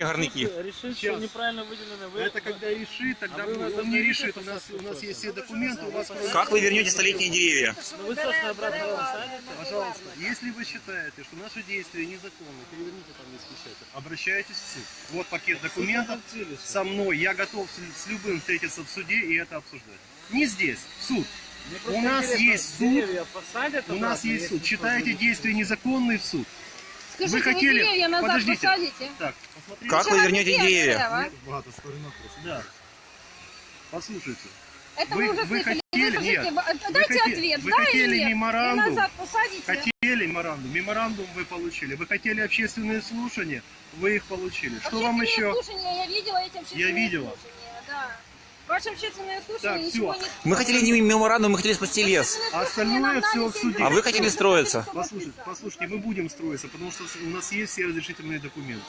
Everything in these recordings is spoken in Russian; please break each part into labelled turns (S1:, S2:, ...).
S1: горняки.
S2: Решить, что неправильно выделено. Вы...
S3: Это когда решит, тогда
S2: А вы
S3: он
S2: нас
S3: не
S2: обновите
S3: решит. У нас, у нас есть все документы, у вас
S1: Как вы вернете столетние деревья?
S2: Ну, вы, собственно, обратно вам садите.
S3: Пожалуйста, если вы считаете, что наши действия незаконны, переверните там есть печать, обращайтесь в суд. Вот пакет документов со мной. Я готов с, с любым встретиться в суде и это обсуждать. Не здесь, в суд.
S2: Мне
S3: У нас
S2: интересно,
S3: есть суд.
S2: деревья посадят
S3: У нас
S2: обратно,
S3: есть
S2: если
S3: суд.
S2: будет?
S3: действия незаконные в суд.
S4: Скажите,
S3: Вы хотели-
S4: деревья назад
S3: Подождите.
S4: посадите?
S3: Так, посмотрите.
S1: Как вы вернете деревья?
S4: дерево?
S3: Да. Послушайте.
S4: Это
S3: Вы-
S4: мы уже
S3: вы
S4: слышали.
S3: хотели-
S4: Слушайте,
S3: нет. Вы
S4: дайте
S3: хотели-
S4: ответ,
S3: вы
S4: да или
S3: хотели
S4: нет?
S3: меморандум?
S4: И назад посадите?
S3: Хотели меморандум. Меморандум вы получили. Вы хотели общественные слушания, вы их получили. Что вам
S4: Общественные
S3: еще?
S4: слушания, я видела эти общественные
S3: видела.
S4: слушания, да. Ваши общественные
S3: Так,
S4: слушания ничего
S3: всё.
S4: не
S1: Мы хотели не меморандум, мы хотели спасти лес.
S3: А остальное
S4: дали
S3: в суде.
S1: А вы хотели строиться.
S3: Послушайте, послушайте, мы будем строиться, потому что у нас есть все разрешительные документы.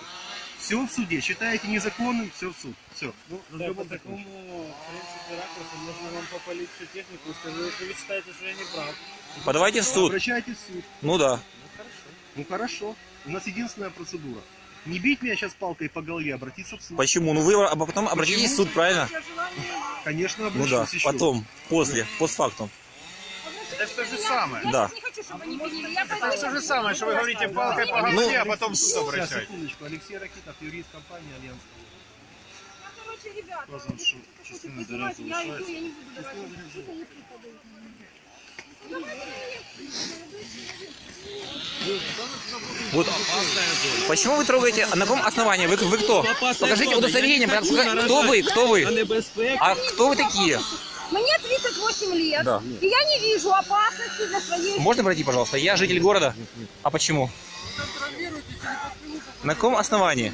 S3: Все в суде. Считаете незаконным, все в суд. Все. Ну,
S2: Да,
S3: разговор
S2: по такому, в принципе, ракурсу можно вам попалить всю технику и скажу, если вы считаете, что я не прав.
S1: Подавайте в суд.
S3: Обращайтесь в суд.
S1: Ну да.
S3: Ну хорошо. У нас единственная процедура. Не бить меня сейчас палкой по голове, обратиться в суд.
S1: Почему? Ну вы а потом обратитесь в суд, правильно?
S3: Конечно,
S1: Ну
S3: обращусь
S1: да,
S3: еще.
S1: потом, после, постфактум.
S5: Это все же самое.
S1: Да.
S4: сейчас не хочу, чтобы они пилили. Я
S5: Это
S4: пойду
S5: все же самое, что вы говорите палкой по
S1: Ну,
S5: голове, а потом в суд
S3: Сейчас,
S5: обращаетесь.
S3: секундочку. Алексей Ракитов, юрист компании Альянс.
S4: Я, короче, ребята,
S3: Сказано, что частина
S4: понимаете,
S3: заряда
S4: я иду, я не буду давать. Что-то не припадает.
S1: Вот. Почему вы трогаете? На каком основании? Вы, вы кто? Покажите удостоверение. Кто вы? Кто вы? А кто вы такие?
S4: Мне 38 лет,
S1: Да.
S4: и я не вижу опасности для своей
S1: Можно пройти, пожалуйста? Я житель города. А почему? На каком основании?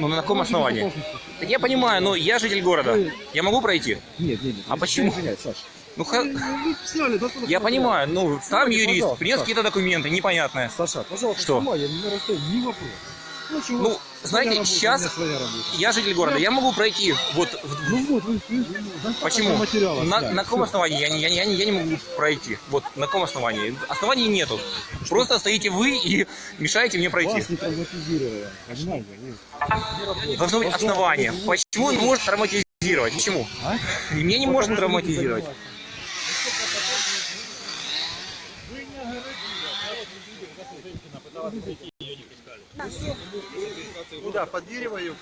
S1: Ну, на каком основании? Так я понимаю, но я житель города. Я могу пройти?
S6: Нет, нет, нет.
S1: А почему?
S6: Саш.
S1: Ну, ха- я понимаю, ну, там юрист, принес какие-то документы, непонятные.
S6: Саша, пожалуйста,
S1: Что?
S6: снимай, я не расстаю, не вопрос. Ну, чего?
S1: Ну, знаете,
S6: работа,
S1: сейчас я житель города, я могу пройти вот
S6: Ну вот, вы, вы, вы
S1: Почему? На,
S6: да,
S1: на каком
S6: всё.
S1: основании? Я, не- я, я, я не могу пройти. Вот на каком основании? Оснований нету. Просто стоите вы и мешаете мне пройти.
S6: Вас не? Нет.
S1: Должно быть основание. Почему он может травматизировать? Почему?
S6: А?
S1: Меня не можно травматизировать.
S3: Куда? Под дерево ее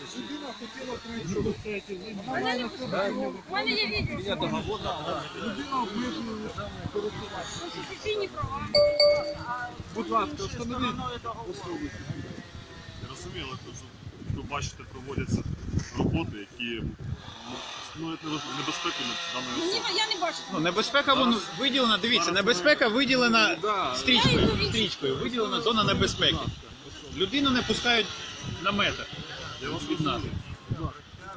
S4: Ваня, я видел. Я договор. Конституційні права.
S3: Будь ласка, встановіть.
S7: Зрозуміло, що ви бачите, проводяться роботи, які ну, для даної
S4: Ні,
S7: особи.
S4: я не бачу.
S5: Ну, небезпека вон виділена, дивіться, небезпека виділена стрічкою, стрічкою, виділена зона небезпеки. Людину не пускають на метр від нас.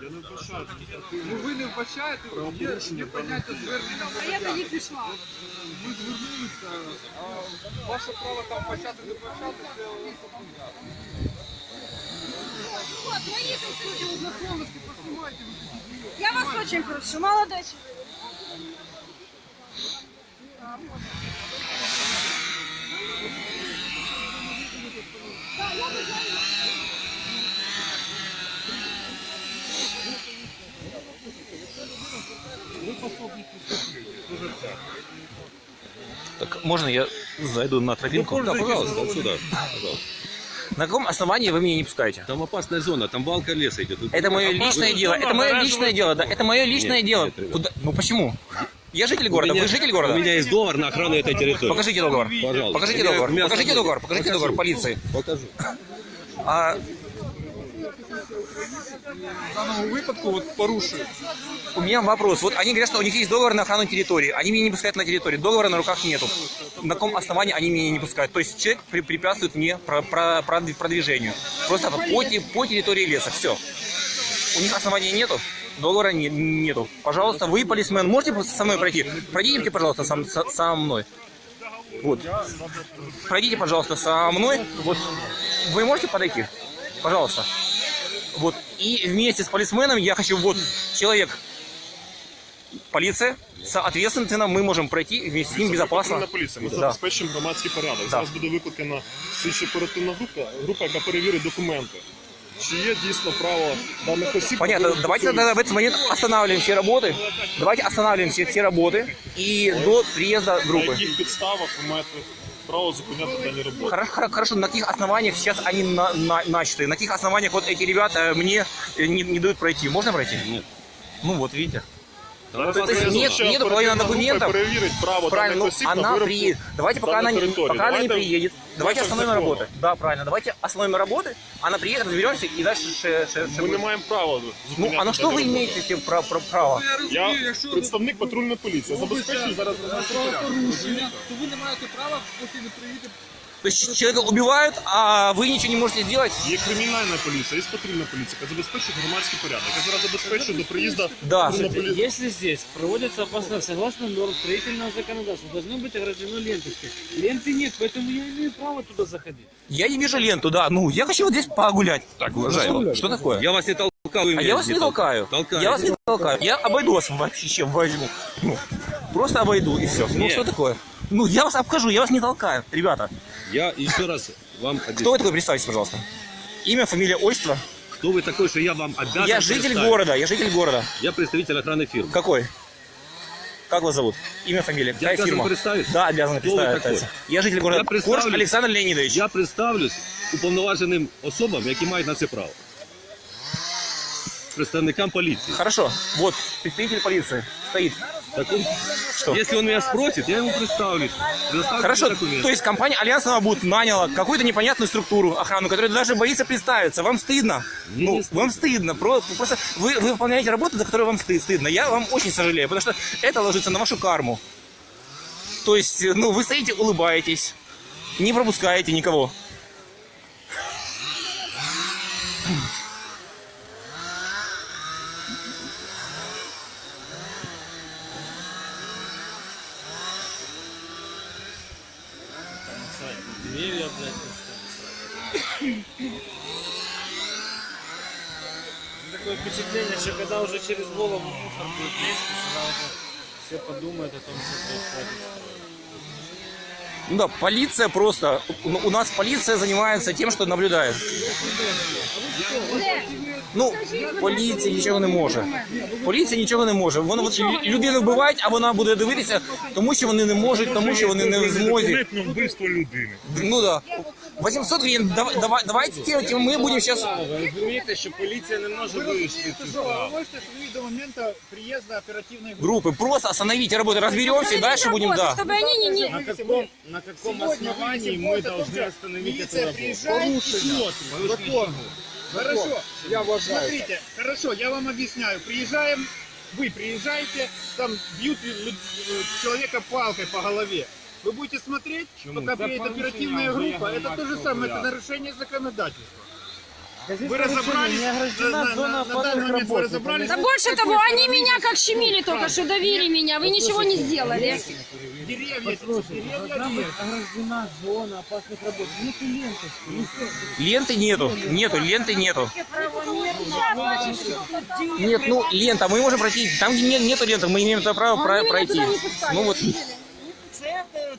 S7: Я не вбачаю
S8: Ну ви не вбачаєте, є, є поняття звернення
S4: А я тоді пішла.
S8: Ми звернулися, а ваше право там вбачати, не вбачати, це
S4: Я вас очень прошу, молодой человек.
S1: Так можно я зайду на тропинку?
S9: Да, пожалуйста, отсюда. Пожалуйста.
S1: На каком основании вы меня не пускаете?
S9: Там опасная зона, там балка леса идет. Тут-
S1: Это мое личное дело. Это мое личное дело, да. Это мое личное дело. Куда? Ну почему? Я житель
S9: У
S1: города.
S9: меня-
S1: Вы житель
S9: У
S1: города?
S9: меня есть договор на охрану этой территории.
S1: Покажите договор.
S9: Пожалуйста.
S1: Покажите
S9: У меня-
S1: договор.
S9: у
S1: Покажите
S9: свобода.
S1: договор. Покажите договор полиции.
S9: Покажу.
S1: А
S8: в даному випадку от порушують.
S1: у меня вопрос. Вот они говорят, что у них есть договор на охрану территории. Они меня не пускают на территорию. Договора на руках нету. На каком основании они меня не пускают? То есть человек при- препятствует мне про- про- продв- продвижению. Просто по, по территории леса. Все. У них оснований нету. Договора не- нету. Пожалуйста, вы, полисмен, можете со мной пройти? Пройдите, пожалуйста, сам, со, со мной. Вот. Пройдите, пожалуйста, со мной. Вот. Вы можете подойти? Пожалуйста. Вот. И вместе с полисменом я хочу, вот, человек, полиция, соответственно, мы можем пройти вместе с ним безопасно.
S7: Патрульна поліція. Ми
S1: Да.
S7: забезпечимо громадський порядок. Зараз буде викликана слідчо оперативна група, група, яка перевірить документи. чи є дійсно право даних осіб.
S1: Понятно.
S7: на
S1: Давайте
S7: вилучення
S1: тогда в этот момент останавливаем все работы. Давайте останавливаем все, все работы и до приезда
S7: На
S1: группы.
S7: яких підставах ви маєте право зупиняти дані роботи?
S1: Хоро- хоро- Хорошо, на каких основаниях сейчас они на, на- начаты? На каких основаниях вот эти ребята мне э, не, не дают пройти? Можно пройти?
S9: Нет.
S1: Ну вот, видите.
S7: Давайте
S1: То есть
S7: зараз
S1: нет-
S7: ще
S1: нету
S7: оперативна
S1: половины
S7: група
S1: документов.
S7: перевірить право
S1: Правильно,
S7: даних
S1: ну,
S7: осіб на
S1: она
S7: виробку
S1: приедет. Давайте пока она,
S7: даної
S1: не,
S7: території.
S1: пока она не
S7: Давайте
S1: приедет. Давайте
S7: в
S1: остановим
S7: закону.
S1: работы. Да, правильно. Давайте остановим работы. Она приедет, разберемся и дальше ше- ше- ше
S7: Ми не
S1: будет.
S7: маємо права
S1: Ну,
S7: зупиняти
S1: а на что
S7: дані
S1: вы
S7: роботи.
S1: имеете эти пра- пра- право?
S8: Я розумію,
S7: Я
S8: якщо
S7: представник патрульної поліції. Я забезпечую зараз громадський порядок.
S8: правопорушення, то ви не маєте права, поки не приїдете.
S1: То есть человека убивают, а вы ничего не можете сделать?
S7: Є кримінальна поліція, є патрульна поліція, яка забезпечує громадський порядок. Я зараз забезпечую до приїзду
S1: Да.
S7: патрульної поліції.
S2: Если здесь проводятся опасные, согласно норм строительного законодательства, должны быть ограждены ленточкой. Ленты нет, поэтому я имею право туда заходить.
S1: Я не вижу ленту, да. Ну, я хочу вот здесь погулять. Так, уважаемый. Что такое?
S9: Я вас не толкаю. вы
S1: А
S9: меня
S1: я вас не толкаю.
S9: Толкаете.
S1: Я вас не толкаю. Я обойду вас вообще чем возьму. Ну, просто обойду и все. Ну
S9: Нет.
S1: что такое? Ну я вас обхожу, я вас не толкаю, ребята.
S9: Я еще раз вам объясню.
S1: Кто вы такой, представьтесь, пожалуйста. Имя, фамилия, отчество.
S9: Кто вы такой, что я вам обязан
S1: Я житель
S9: представить?
S1: города, я житель города.
S9: Я представитель охраны фирмы.
S1: Какой? Как вас зовут? Имя, фамилия, какая
S9: обязан
S1: фирма?
S9: представиться?
S1: Да, обязан
S9: Кто вы
S1: представить.
S9: такой?
S1: Я житель города
S9: Я представлю.
S1: Корж Александр Леонидович.
S9: Я представлюсь уповноваженим особам, які мають на це право. Представникам поліції.
S1: Хорошо, вот, представитель полиции стоит.
S9: Так он,
S1: Что?
S9: если он меня спросит, я ему представлюсь.
S1: Хорошо,
S9: документы.
S1: то есть компания Альянс Новобуд наняла какую-то непонятную структуру охрану, которая даже боится представиться. Вам стыдно?
S9: Мне
S1: ну,
S9: стыдно.
S1: вам стыдно. Про- Просто вы, вы выполняете работу, за которую вам стыд- стыдно. Я вам очень сожалею, потому что это ложится на вашу карму. То есть, ну, вы стоите, улыбаетесь, не пропускаете никого.
S2: когда уже через голову мусор будет лезть, тогда уже все подумают о том, что происходит.
S1: Ну да, полиция просто... У у нас полиция занимается тем, что наблюдает. Ну, поліція нічого не може. Поліція нічого не може. Вона от лю- людину вбивають, а вона буде дивитися, тому що вони не можуть, тому що вони не в змозі.
S7: на вбивство людини.
S1: Ну да. 800 гривен, давай, давай, давайте делать, мы будем сейчас...
S2: Ви розумієте, що поліція не може вирішити цю справу.
S5: Можете отменить до момента приезда оперативной группы.
S1: Группы, просто остановите работу, разберемся и дальше будем, да.
S4: Чтобы они не... не...
S2: На каком, на каком основании мы должны остановить эту
S5: Милиция
S2: работу?
S5: приезжает и смотрит. Закон. Хорошо.
S8: Я вважаю.
S5: Смотрите, хорошо, я вам объясняю. Приезжаем, вы приезжаете, там бьют лю- э, человека палкой по голове. Вы будете смотреть, пока
S2: Это
S5: приедет оперативная группа. Это то же самое, это нарушение законодательства. Вы разобрались? На- на- на данный момент вы разобрались?
S4: Да больше того, они меня как щемили только что, давили меня, вы ничего не сделали.
S5: Деревья, нет.
S2: ограждена зона опасных работ. Нету всё.
S1: Ленты нету, нету, ленты нету. Нет, ну лента, мы можем пройти. Там, где не- нету ленты, мы имеем право про- пройти. Ну вот,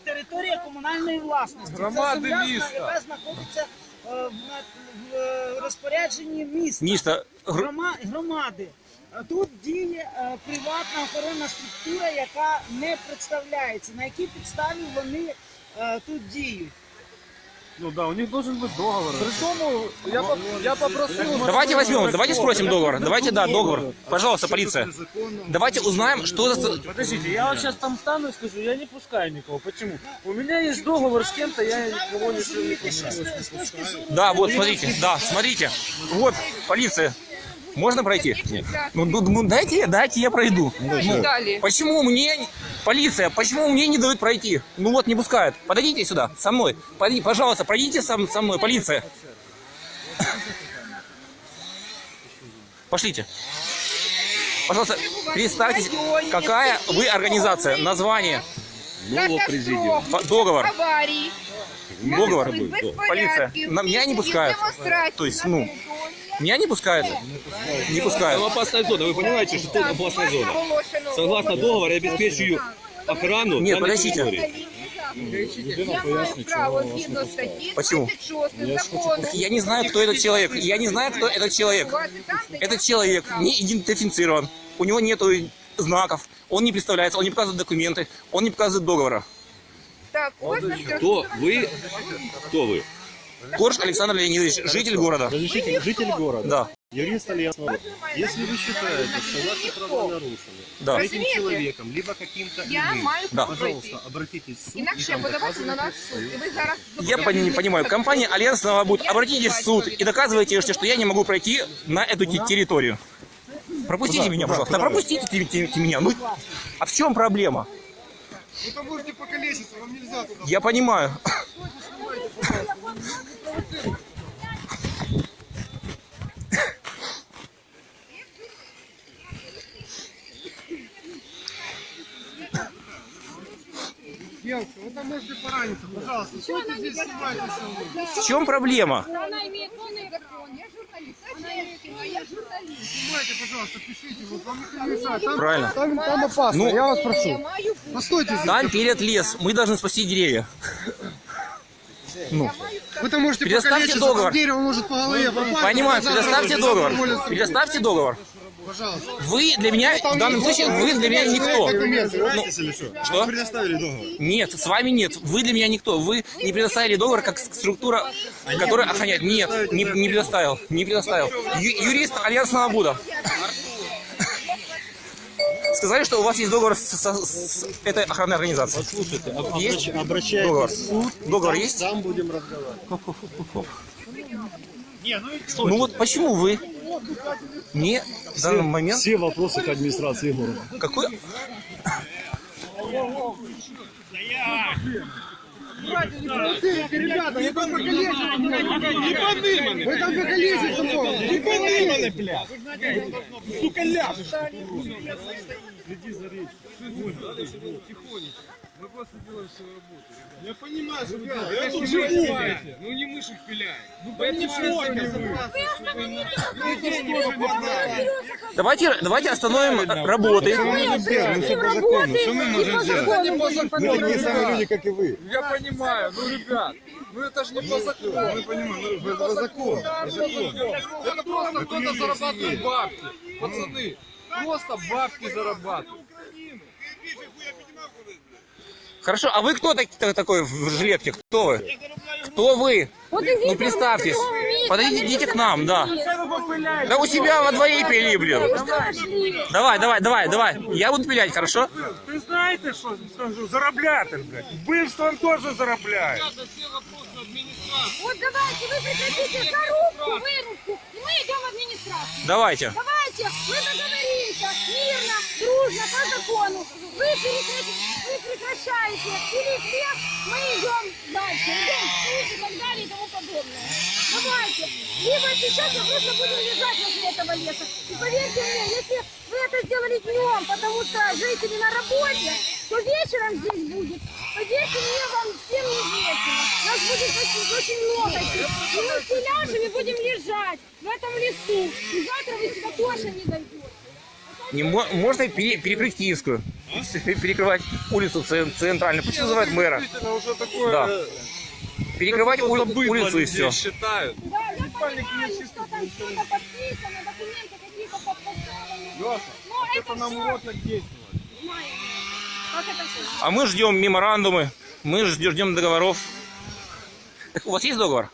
S10: територія комунальної власності.
S8: Громади
S10: це земля,
S8: міста.
S10: яка знаходиться е, в, в е, розпорядженні міста.
S1: Міста. Гр-
S10: Грома- громади. А Тут діє е, приватна охоронна структура, яка не представляється. На якій підставі вони е, тут діють?
S2: Ну да, у них должен быть договор.
S8: Причому я, по- я попросив...
S1: Давайте возьмем, давайте спросим договор. Давайте, да, договор. Пожалуйста, полиция. Давайте узнаем, что за...
S2: Подождите, я вот сейчас там стану и скажу, я не пускаю никого. Почему? У меня есть договор с кем-то, я никого не пускаю.
S1: Да, вот, смотрите, да, смотрите. Вот, полиция. Можно пройти? Нет. Ну, ну, ну, дайте, дайте я пройду. Ну, почему мне, полиция, почему мне не дают пройти? Ну вот, не пускают. Подойдите сюда, со мной. Подойди, пожалуйста, пройдите со, со мной, полиция. Пошлите. Пожалуйста, представьтесь, какая вы организация, название,
S9: Нового президиума.
S1: по- договор,
S11: аварии,
S1: договор. Полиция. На меня не пускают. То есть, ну. Меня не пускают? Не пускают.
S9: опасная зона. Вы понимаете, что тут опасная зона? Согласно договору я обеспечиваю охрану
S1: Нет,
S9: данной
S1: подождите.
S9: территории.
S4: Я маю право згідно статті
S1: Почему?
S4: 36 закону.
S1: Я не знаю, кто этот человек. Я не знаю, кто этот человек. Этот человек не идентифицирован. У него нет знаков. Он не представляется, он не показывает документы, он не показывает договора.
S4: Так, на
S9: Хто ви? Хто ви?
S1: Корж Александр Леонидович, житель города.
S3: Разрешите, житель города,
S1: Да,
S3: юрист Альянса. Если вы считаете, что ваши права нарушены
S1: да.
S3: этим человеком, либо каким-то
S4: Я
S3: иным,
S4: маю
S1: Да.
S3: пожалуйста, обратитесь в суд. и
S4: Інакше я подавати на нас в суд. І ви зараз
S1: Я пон- понимаю, компания Альянс Новобуд, обратитесь в суд и доказывайте, что я не могу пройти на эту те- территорию. Пропустите меня, пожалуйста. Да пропустите те- те- те меня. Ну, а в чем проблема?
S8: Вы там можете покалечиться, вам нельзя туда.
S1: Я понимаю.
S8: Девушка, вы там можете пораниться, пожалуйста. Стойте здесь, снимайте со
S1: В чем проблема?
S4: Она имеет полный закон. Я журналист. Советского, я журналист.
S8: Снимайте, пожалуйста, пишите, вот вам никто не мешает. Там,
S1: Правильно.
S8: там, там опасно,
S1: Ну,
S8: я вас
S4: Я
S8: прошу. Постойте здесь.
S1: Там перед лес. Мы должны спасти деревья. Ну,
S8: Вы там можете
S1: Предоставьте договор.
S8: дерево может по голове попасть.
S1: понимаю, предоставьте договор. Предоставьте договор.
S8: Пожалуйста.
S1: Вы для меня, в данном случае, вы для меня никто. Ну, что? Нет, с вами нет. Вы для меня никто. Вы не предоставили договор как структура, которая охраняет. Нет, не, не предоставил. Не предоставил. Ю- юрист Альянс Новобуда. Сказали, что у вас есть договор с, со- с этой охранной организацией.
S3: Слушайте,
S1: Есть?
S3: обращайтесь
S1: Договор.
S3: в суд,
S1: Договор есть?
S3: там будем разговаривать.
S1: Ну вот почему вы не в данный момент...
S3: Все вопросы к администрации города.
S1: Какой...
S8: Ребята, вы там покалечиться Вы там. Не подниманы, блядь. Сука, ляжешь. Мы просто делаем свою работу. Я понимаю, что вы делаете. Это животные. Ну не мышек пиляем. Ну понимаете,
S1: Давайте, давайте остановим работы.
S4: Что мы можем сделать? Что мы можем сделать?
S8: Мы такие самые люди, как и вы. Я понимаю, ну, ребят, ну это же не по закону. Мы понимаем, ну, по закону. Это просто кто-то зарабатывает бабки. Пацаны, просто бабки зарабатывают.
S1: Хорошо, а вы кто так- та- такой в жилетке? Кто вы? Кто вы? Ну представьтесь. Подойдите, идите к нам, да. Да у себя во дворе пили, блин. Давай, давай, давай, давай. Я буду пилять, хорошо?
S6: Ви знаєте, що скажу? Заробляти, блядь. Вбивством теж заробляють.
S4: Вот давайте вы прекратите зарубку, вырубку, и мы идем в администрацию.
S1: Давайте.
S4: Давайте, мы договоримся, мирно, дружно, по закону. Вы, прекрати- вы прекращаете пилить лес, мы идем дальше, идем в суд и так далее и тому подобное. Давайте. Либо сейчас мы просто будем лежать возле этого леса. И поверьте мне, если вы это сделали днем, потому что жители на работе, то вечером здесь будет. Поверьте мне, вам всем не весело. Нас будет очень, очень много. И мы все ляжем и будем лежать в этом лесу. И завтра вы сюда тоже не дойдете.
S1: Не мо- можно пере- перекрыть Киевскую. Перекрывать улицу цен- центральную. Пусть вызывают мэра.
S8: Уже такое...
S1: Да.
S8: э,
S1: Перекрывать ули- улицу и все.
S8: считают.
S4: Да, я понимаю, что там что-то подписано, документы какие-то подписаны.
S8: Леша, это нам урок так действовать.
S4: знаем. Как это все?
S1: А мы ждем меморандумы, мы ждем договоров. У вас есть договор?